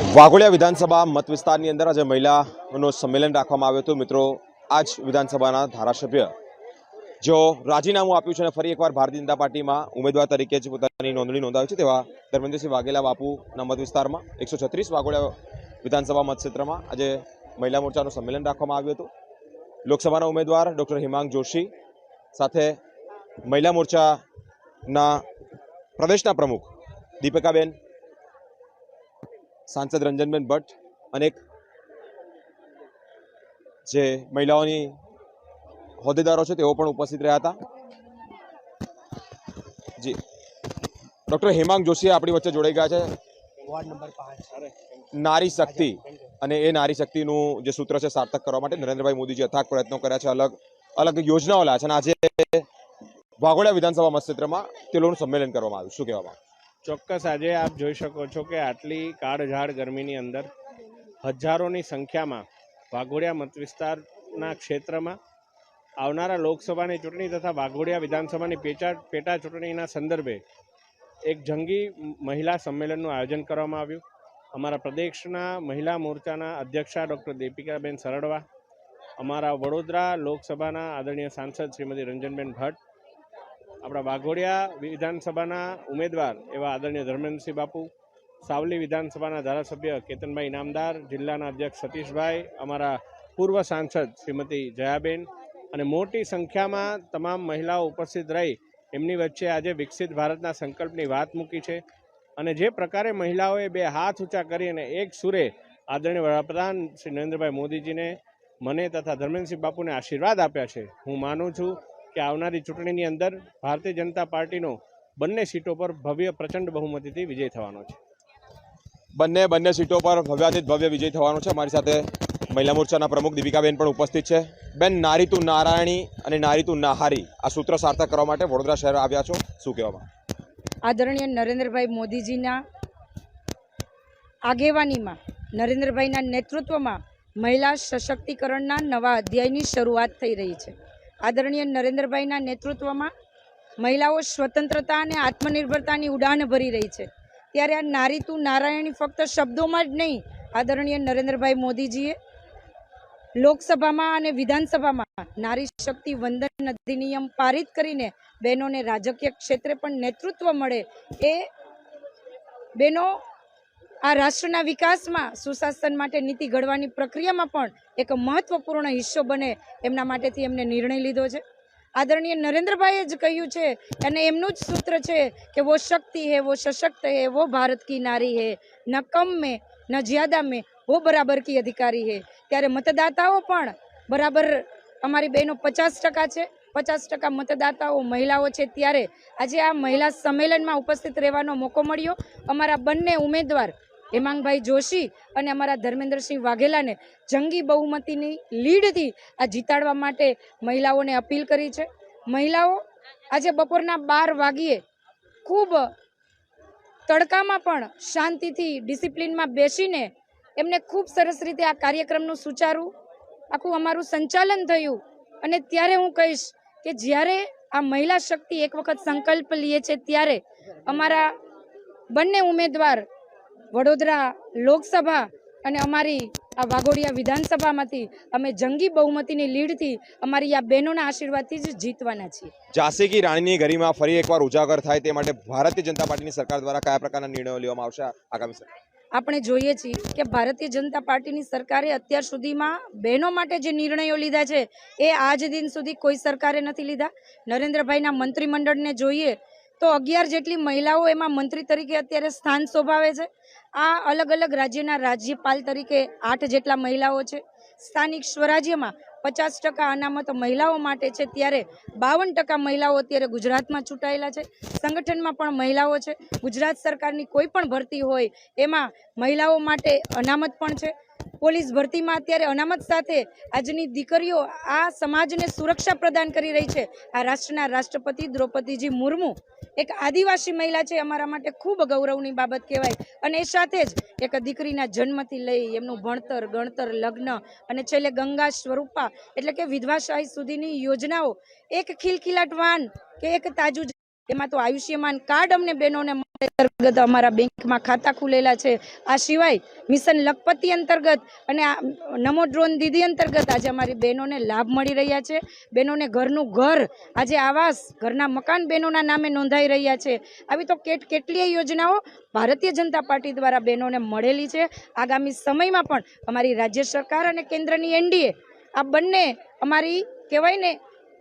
વાઘોડિયા વિધાનસભા મત વિસ્તારની અંદર આજે મહિલાનું સંમેલન રાખવામાં આવ્યું હતું. મિત્રો, આજ વિધાનસભાના ધારાસભ્ય જો રાજીનામું આપ્યું છે અને ફરી એકવાર ભારતીય જનતા પાર્ટીમાં ઉમેદવાર તરીકે જ પોતાની નોંધણી નોંધાવી છે, તેવા ધર્મેન્દ્રસિંહ વાઘેલા બાપુના મત વિસ્તારમાં એકસો છત્રીસ વાઘોડિયા વિધાનસભા મતક્ષેત્રમાં આજે મહિલા મોરચાનું સંમેલન રાખવામાં આવ્યું હતું. લોકસભાના ઉમેદવાર ડૉક્ટર હિમાંગ જોશી સાથે મહિલા મોરચાના પ્રદેશના પ્રમુખ દીપિકાબેન સાંસદ રંજનબેન ભટ્ટ અનેક જે મહિલાઓની હોદ્દેદારો છે તેઓ પણ ઉપસ્થિત રહ્યા હતા. જી. ડૉક્ટર હેમાંગ જોશી આપણી વચ્ચે જોડાઈ ગયા છે. વોર્ડ નંબર પાંચ. નારી શક્તિ અને એ નારી શક્તિનું જે સૂત્ર છે સાર્થક કરવા માટે નરેન્દ્રભાઈ મોદીજી અથાગ પ્રયત્નો કર્યા છે અલગ અલગ યોજનાઓ લાયા છે અને આજે વાઘોડિયા વિધાનસભા મતક્ષેત્રમાં તે લોકોનું સંમેલન કરવામાં આવ્યું. શું કહેવામાં ચોક્કસ આજે આપ જોઈ શકો છો કે આટલી કાળઝાળ ગરમીની અંદર હજારોની સંખ્યામાં વાઘોડિયા મતવિસ્તારના ક્ષેત્રમાં આવનારા લોકસભાની ચૂંટણી તથા વાઘોડિયા વિધાનસભાની પેટા પેટા ચૂંટણીના સંદર્ભે એક જંગી મહિલા સંમેલનનું આયોજન કરવામાં આવ્યું. અમારા પ્રદેશના મહિલા મોરચાના અધ્યક્ષા ડૉક્ટર દીપિકાબેન સરડવા, અમારા વડોદરા લોકસભાના આદરણીય સાંસદ શ્રીમતી રંજનબેન ભટ્ટ આપણા વાઘોડિયા વિધાનસભાના ઉમેદવાર એવા આદરણીય ધર્મેન્દ્રસિંહ બાપુ, સાવલી વિધાનસભાના ધારાસભ્ય કેતનભાઈ ઇનામદાર જિલ્લાના અધ્યક્ષ સતીશભાઈ, અમારા પૂર્વ સાંસદ શ્રીમતી જયાબેન અને મોટી સંખ્યામાં તમામ મહિલાઓ ઉપસ્થિત રહી એમની વચ્ચે આજે વિકસિત ભારતના સંકલ્પની વાત મૂકી છે. અને જે પ્રકારે મહિલાઓએ બે હાથ ઊંચા કરી અને એક સુરે આદરણીય વડાપ્રધાન શ્રી નરેન્દ્રભાઈ મોદીજીને મને તથા ધર્મેન્દ્રસિંહ બાપુને આશીર્વાદ આપ્યા છે. હું માનું છું કે આવનારી ચૂંટણીની અંદર ભારતીય જનતા પાર્ટીનો બંને સીટો પર ભવ્ય પ્રચંડ બહુમતીથી વિજય થવાનો છે. બંને બંને સીટો પર ભવ્યાથી ભવ્ય વિજય થવાનો છે. અમારી સાથે મહિલા મોરચાના પ્રમુખ દીપિકાબેન પણ ઉપસ્થિત છે. બેન નારી તું નારાયણી અને નારી તું નાહારી આ સૂત્ર સાર્થક કરવા માટે વડોદરા શહેર આવ્યા છો. શું કહેવામાં? આદરણીય નરેન્દ્રભાઈ મોદીજીના આગેવાનીમાં નરેન્દ્રભાઈના નેતૃત્વમાં મહિલા સશક્તિકરણના નવા અધ્યાયની શરૂઆત થઈ રહી છે. આદરણીય નરેન્દ્રભાઈના નેતૃત્વમાં મહિલાઓ સ્વતંત્રતા અને આત્મનિર્ભરતાની ઉડાન ભરી રહી છે. ત્યારે આ નારી તું નારાયણી ફક્ત શબ્દોમાં જ નહીં, આદરણીય નરેન્દ્રભાઈ મોદીજીએ લોકસભામાં અને વિધાનસભામાં નારી શક્તિ વંદન અધિનિયમ પારિત કરીને બહેનોને રાજકીય ક્ષેત્રે પણ નેતૃત્વ મળે એ બહેનો આ રાષ્ટ્રના વિકાસમાં સુશાસન માટે નીતિ ઘડવાની પ્રક્રિયામાં પણ એક મહત્વપૂર્ણ હિસ્સો બને એમના માટેથી એમને નિર્ણય લીધો છે. આદરણીય નરેન્દ્રભાઈએ જ કહ્યું છે અને એમનું જ સૂત્ર છે કે વો શક્તિ હે, વો સશક્ત હે, વો ભારત કી નારી હે, ન કમ મેં, ન જ્યાદા મેં, વો બરાબર કી અધિકારી હે. ત્યારે મતદાતાઓ પણ બરાબર અમારી બહેનો પચાસ ટકા છે. પચાસ ટકા મતદાતાઓ મહિલાઓ છે. ત્યારે આજે આ મહિલા સંમેલનમાં ઉપસ્થિત રહેવાનો મોકો મળ્યો. અમારા બંને ઉમેદવાર હેમાંગભાઈ જોશી અને અમારા ધર્મેન્દ્રસિંહ વાઘેલાને જંગી બહુમતીની લીડથી આ જીતાડવા માટે મહિલાઓને અપીલ કરી છે. મહિલાઓ, આજે બપોરના બાર વાગ્યે ખૂબ તડકામાં પણ શાંતિથી ડિસિપ્લિનમાં બેસીને એમને ખૂબ સરસ રીતે આ કાર્યક્રમનું સુચારું, આખું અમારું સંચાલન થયું. અને ત્યારે હું કહીશ કે જ્યારે આ મહિલા શક્તિ એક વખત સંકલ્પ લે છે, ત્યારે અમારા બંને ઉમેદવાર વડોદરા લોકસભા અને અમારી આ વાઘોડિયા વિધાનસભામાંથી અમે જંગી બહુમતીની લીડથી અમારી આ બહેનોના આશીર્વાદથી જ જીતવાના છીએ ઝાંસી કી રાણીની ગરિમા ફરી એકવાર ઉજાગર થાય તે માટે ભારતીય જનતા પાર્ટીની સરકાર દ્વારા કયા પ્રકારના નિર્ણયો લેવામાં આવશે આગામી? આપણે જોઈએ છીએ કે ભારતીય જનતા પાર્ટીની સરકારે અત્યાર સુધીમાં બહેનો માટે જે નિર્ણયો લીધા છે એ આજ દિન સુધી કોઈ સરકારે નથી લીધા નરેન્દ્રભાઈના મંત્રીમંડળને જોઈએ તો અગિયાર જેટલી મહિલાઓ એમાં મંત્રી તરીકે અત્યારે સ્થાન શોભાવે છે. આ અલગ અલગ રાજ્યના રાજ્યપાલ તરીકે આઠ જેટલા મહિલાઓ છે. સ્થાનિક સ્વરાજ્યમાં પચાસ ટકા અનામત મહિલાઓ માટે છે. ત્યારે બાવન ટકા મહિલાઓ અત્યારે ગુજરાતમાં ચૂંટાયેલા છે. સંગઠનમાં પણ મહિલાઓ છે. ગુજરાત સરકારની કોઈ પણ ભરતી હોય એમાં મહિલાઓ માટે અનામત પણ છે. પોલીસ ભરતીમાં અત્યારે અનામત સાથે આજની દીકરીઓ આ સમાજને સુરક્ષા પ્રદાન કરી રહી છે. આ રાષ્ટ્રના રાષ્ટ્રપતિ દ્રૌપદીજી મુર્મુ એક આદિવાસી મહિલા છે. અમારા માટે ખૂબ ગૌરવની બાબત કહેવાય. અને એ સાથે જ એક દીકરીના જન્મથી લઈ એમનું ભણતર, ગણતર, લગ્ન અને છેલ્લે ગંગા સ્વરૂપા એટલે કે વિધવાશાહી સુધીની યોજનાઓ એક ખિલખિલાટ વાન કે એક તાજુ એમાં તો આયુષ્યમાન કાર્ડ અમને બહેનોને અંતર્ગત અમારા બેંકમાં ખાતા ખુલેલા છે. આ સિવાય મિશન લખપતિ અંતર્ગત અને નમો ડ્રોન દીદી અંતર્ગત આજે અમારી બહેનોને લાભ મળી રહ્યા છે. બહેનોને ઘરનું ઘર આજે આવાસ, ઘરના મકાન બહેનોના નામે નોંધાઈ રહ્યા છે. આવી તો કેટ કેટલીય યોજનાઓ ભારતીય જનતા પાર્ટી દ્વારા બહેનોને મળેલી છે. આગામી સમયમાં પણ અમારી રાજ્ય સરકાર અને કેન્દ્રની એનડીએ આ બંને અમારી કહેવાય ને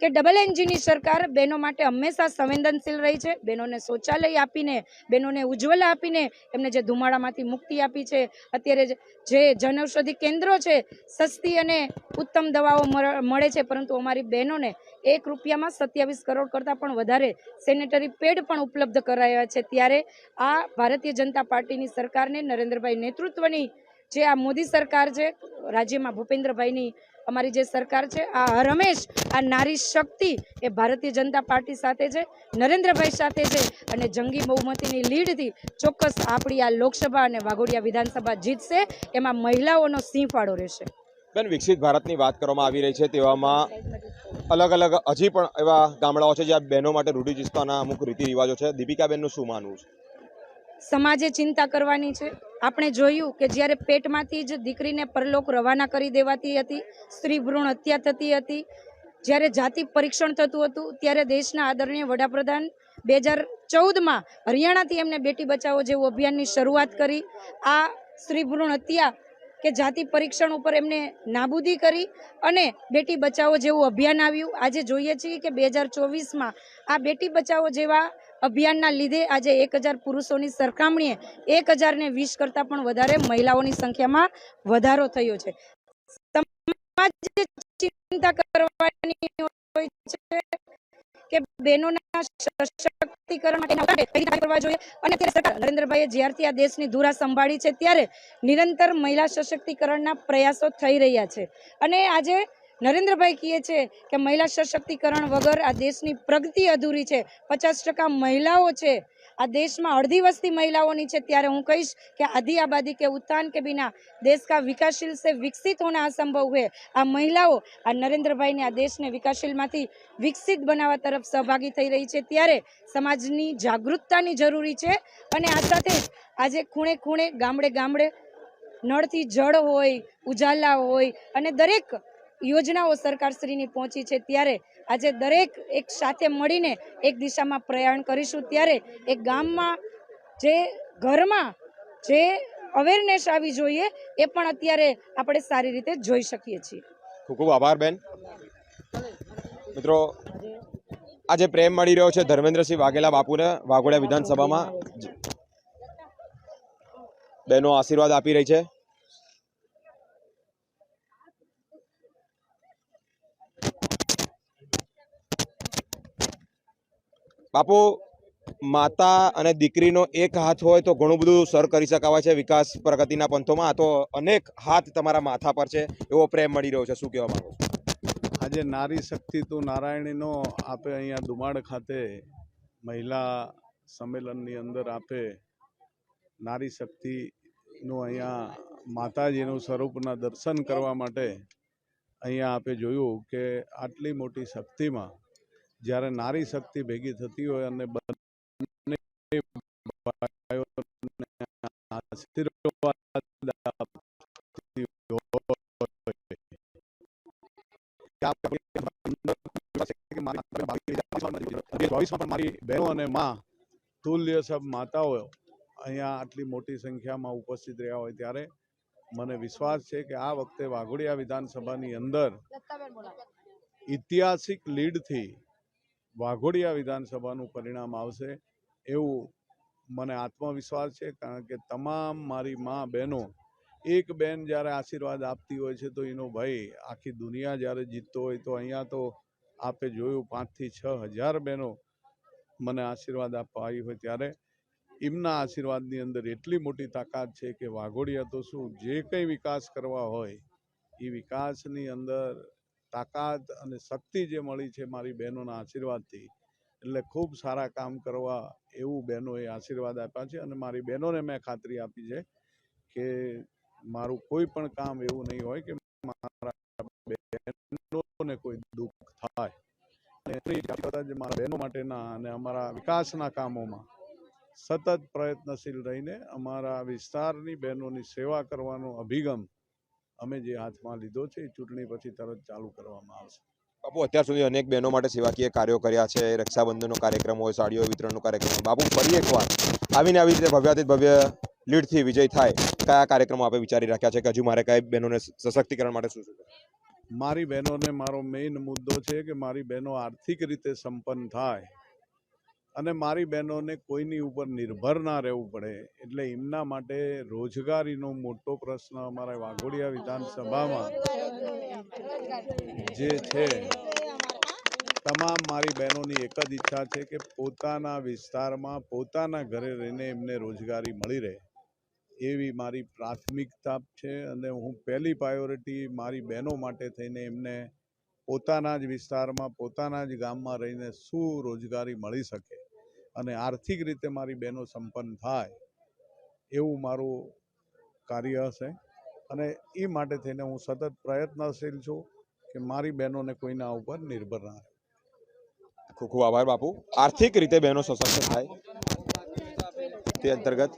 કે ડબલ એન્જિનની સરકાર બહેનો માટે હંમેશા સંવેદનશીલ રહી છે. બહેનોને શૌચાલય આપીને, બહેનોને ઉજ્જવલા આપીને એમને જે ધુમાડામાંથી મુક્તિ આપી છે. અત્યારે જે- જનૌષધિ કેન્દ્રો છે, સસ્તી અને ઉત્તમ દવાઓ મળે છે. પરંતુ અમારી બહેનોને એક રૂપિયામાં સત્યાવીસ કરોડ કરતાં પણ વધારે સેનેટરી પેડ પણ ઉપલબ્ધ કરાયા છે. ત્યારે આ ભારતીય જનતા પાર્ટીની સરકારને નરેન્દ્રભાઈ નેતૃત્વની જે આ મોદી સરકાર છે, રાજ્યમાં ભૂપેન્દ્રભાઈની અમારી જે સરકાર છે, આ રમેશ, આ નારી શક્તિ એ ભારતીય જનતા પાર્ટી સાથે છે, નરેન્દ્રભાઈ સાથે છે અને જંગી બહુમતીની લીડથી ચોક્કસ આપણી આ લોકસભા અને વાઘોડિયા વિધાનસભા જીતશે, એમાં મહિલાઓનો સિંહ ફાળો રહેશે. બેન, વિકસિત ભારતની વાત કરવામાં આવી રહી છે, તેવામાં અલગ અલગ હજી પણ એવા ગામડાઓ છે જ્યાં બહેનો માટે રૂઢિચુસ્તોના અમુક રીતિ રિવાજો છે. દીપિકાબેનનું શું માનવું છે? સમાજે ચિંતા કરવાની છે. આપણે જોયું કે જ્યારે પેટમાંથી જ દીકરીને પરલોક રવાના કરી દેવાતી હતી, સ્ત્રી ભ્રૂણ હત્યા થતી હતી, જ્યારે જાતિ પરીક્ષણ થતું હતું, ત્યારે દેશના આદરણીય વડાપ્રધાન બે હજાર ચૌદમાં હરિયાણાથી એમને બેટી બચાવો જેવું અભિયાનની શરૂઆત કરી. આ સ્ત્રી ભ્રૂણ હત્યા કે જાતિ પરીક્ષણ ઉપર એમને નાબૂદી કરી અને બેટી બચાવો જેવું અભિયાન આવ્યું. આજે જોઈએ છીએ કે બે હજાર ચોવીસમાં આ બેટી બચાવો જેવા અભિયાનના લીધે આજે એક પુરુષોની સરખામણીએ એક હજારને વીસ કરતાં પણ વધારે મહિલાઓની સંખ્યામાં વધારો થયો છે. ચિંતા કરવાની હોય છે કે બહેનોના સશક્તિકરણ કરવા જોઈએ અને સરકાર નરેન્દ્રભાઈએ જ્યારથી આ દેશની ધુરા સંભાળી છે ત્યારે નિરંતર મહિલા સશક્તિકરણના પ્રયાસો થઈ રહ્યા છે. અને આજે નરેન્દ્રભાઈ કહે છે કે મહિલા સશક્તિકરણ વગર આ દેશની પ્રગતિ અધૂરી છે. પચાસ મહિલાઓ છે. આ દેશમાં અડધી વસ્તી મહિલાઓની છે. ત્યારે હું કહીશ કે આધી આબાદી કે ઉત્થાન કે બિના દેશ કા વિકાસશીલ સે વિકસિત હોના અસંભવ હે. આ મહિલાઓ આ નરેન્દ્રભાઈને આ દેશને વિકાસશીલમાંથી વિકસિત બનાવવા તરફ સહભાગી થઈ રહી છે. ત્યારે સમાજની જાગૃતતાની જરૂરી છે. અને આ સાથે જ આજે ખૂણે ખૂણે ગામડે ગામડે નળથી જળ હોય, ઉજાલા હોય અને દરેક યોજનાઓ સરકારશ્રીની પહોંચી છે ત્યારે આજે દરેક એક સાથે મળીને એક દિશામાં પ્રયાણ કરીશું. ત્યારે એ ગામમાં જે ઘરમાં જે અવેરનેસ આવી જોઈએ એ પણ અત્યારે આપણે સારી રીતે જોઈ શકીએ છીએ. ખૂબ ખૂબ આભાર બેન. મિત્રો, આજે પ્રેમ મળી રહ્યો છે ધર્મેન્દ્રસિંહ વાઘેલા બાપુને વાઘોડિયા વિધાનસભામાં. બેનો આશીર્વાદ આપી રહી છે. બાપુ, માતા અને દીકરીનો એક હાથ હોય તો ઘણું બધું સર કરી શકાવા છે વિકાસ પ્રગતિના પંથોમાં. તો અનેક હાથ તમારા માથા પર છે એવો પ્રેમ મળી રહ્યો છે. શું કહેવા માંગો આજે નારી શક્તિ તો નારાયણીનો આપે અહીંયા દુમાડ ખાતે મહિલા સંમેલનની અંદર આપે નારી શક્તિનું અહીંયા માતાજીનું સ્વરૂપના દર્શન કરવા માટે અહીંયા આપે જોયું કે આટલી મોટી શક્તિમાં જ્યારે નારી શક્તિ ભેગી થતી હોય અને બંને અહીંયા આટલી મોટી સંખ્યામાં ઉપસ્થિત રહ્યા હોય ત્યારે મને વિશ્વાસ છે કે આ વખતે વાઘોડિયા વિધાનસભાની અંદર ઐતિહાસિક લીડથી વાઘોડિયા વિધાનસભાનું પરિણામ આવશે એવું મને આત્મવિશ્વાસ છે, કારણ કે તમામ મારી મા બહેનો એક બેન જ્યારે આશીર્વાદ આપતી હોય છે, તો એનો ભાઈ આખી દુનિયા જ્યારે જીતતો હોય, તો અહીંયા તો આપે જોયું પાંચથી છ હજાર બહેનો મને આશીર્વાદ આપવા આવી હોય ત્યારે એમના આશીર્વાદની અંદર એટલી મોટી તાકાત છે કે વાઘોડિયા તો શું, જે કંઈ વિકાસ કરવા હોય, એ વિકાસની અંદર તાકાત અને શક્તિ જે મળી છે મારી બહેનોના આશીર્વાદથી, એટલે ખૂબ સારા કામ કરવા એવું બહેનોએ આશીર્વાદ આપ્યા છે અને મારી બહેનોને મેં ખાતરી આપી છે કે મારું કોઈ પણ કામ એવું નહીં હોય કે મારા બહેનોને કોઈ દુઃખ થાય. જ મારા બહેનો માટેના અને અમારા વિકાસના કામોમાં સતત પ્રયત્નશીલ રહીને અમારા વિસ્તારની બહેનોની સેવા કરવાનો અભિગમ અમે જે હાથમાં લીધો છે એ ચૂંટણી પછી તરત ચાલુ કરવામાં આવશે. બાપુ અત્યાર સુધી અનેક બહેનો માટે સેવાકીય કાર્યો કર્યા છે રક્ષાબંધનનો કાર્યક્રમ હોય સાડીઓ વિતરણનો કાર્યક્રમ હોય. બાપુ ફરી એકવાર આવીને આવી રીતે ભવ્યાતીત ભવ્ય લીડથી વિજય થાય કયા કાર્યક્રમો આપણે વિચારી રાખ્યા છે? કે હજુ મારે કઈ બહેનોને સશક્તિકરણ માટે શું શું મારી બહેનોને મારો મેઇન મુદ્દો છે કે મારી બહેનો આર્થિક રીતે સંપન્ન થાય. અને મારી બહેનોને કોઈની ઉપર નિર્ભર ના રહેવું પડે, એટલે એમના માટે રોજગારીનો મોટો પ્રશ્ન અમારા વાઘોડિયા વિધાનસભામાં જે છે, તમામ મારી બહેનોની એક જ ઈચ્છા છે કે પોતાના વિસ્તારમાં પોતાના ઘરે રહીને એમને રોજગારી મળી રહે. એવી મારી પ્રાથમિકતા છે અને હું પહેલી પ્રાયોરિટી મારી બહેનો માટે થઈને એમને પોતાના જ વિસ્તારમાં, પોતાના જ ગામમાં રહીને શું રોજગારી મળી શકે. અને આર્થિક રીતે મારી બહેનો સંપન્ન થાય, એવું મારું કાર્ય હશે. અને એ માટે થઈને હું સતત પ્રયત્નશીલ છું કે મારી બહેનોને કોઈના ઉપર નિર્ભર ના રહે. ખૂબ ખૂબ આભાર બાપુ. આર્થિક રીતે બહેનો સશક્ત થાય. તે અંતર્ગત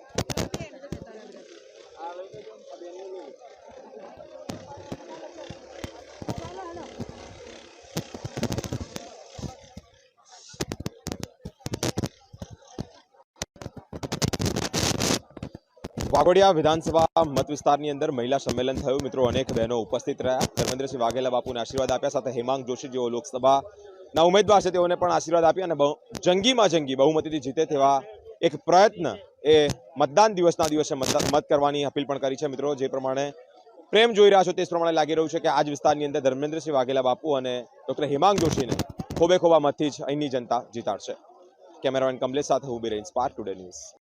વાઘોડિયા વિધાનસભા મત વિસ્તારની અંદર મહિલા સંમેલન થયું. મિત્રો, અનેક બહેનો ઉપસ્થિત રહ્યા. ધર્મેન્દ્રસિંહ વાઘેલા બાપુને આશીર્વાદ આપ્યા. સાથે હેમાંગ જોશી જેઓ લોકસભાના ઉમેદવાર છે, તેઓને પણ આશીર્વાદ આપ્યા અને જંગીમાં જંગી, બહુમતીથી જીતે તેવા એક પ્રયત્ન એ મતદાન દિવસના દિવસે મત કરવાની અપીલ પણ કરી છે. મિત્રો, જે પ્રમાણે પ્રેમ જોઈ રહ્યા છો, તે પ્રમાણે લાગી રહ્યું છે કે આ વિસ્તારની અંદર ધર્મેન્દ્રસિંહ વાઘેલા બાપુ અને ડોક્ટર હેમાંગ જોશીને ખોબે ખોબા મતથી જ અહીંની જનતા જીતાડશે. કેમેરામેન કમલેશ સાથે ઊભી રહી સ્પાર્ક ટુડે ન્યૂઝ.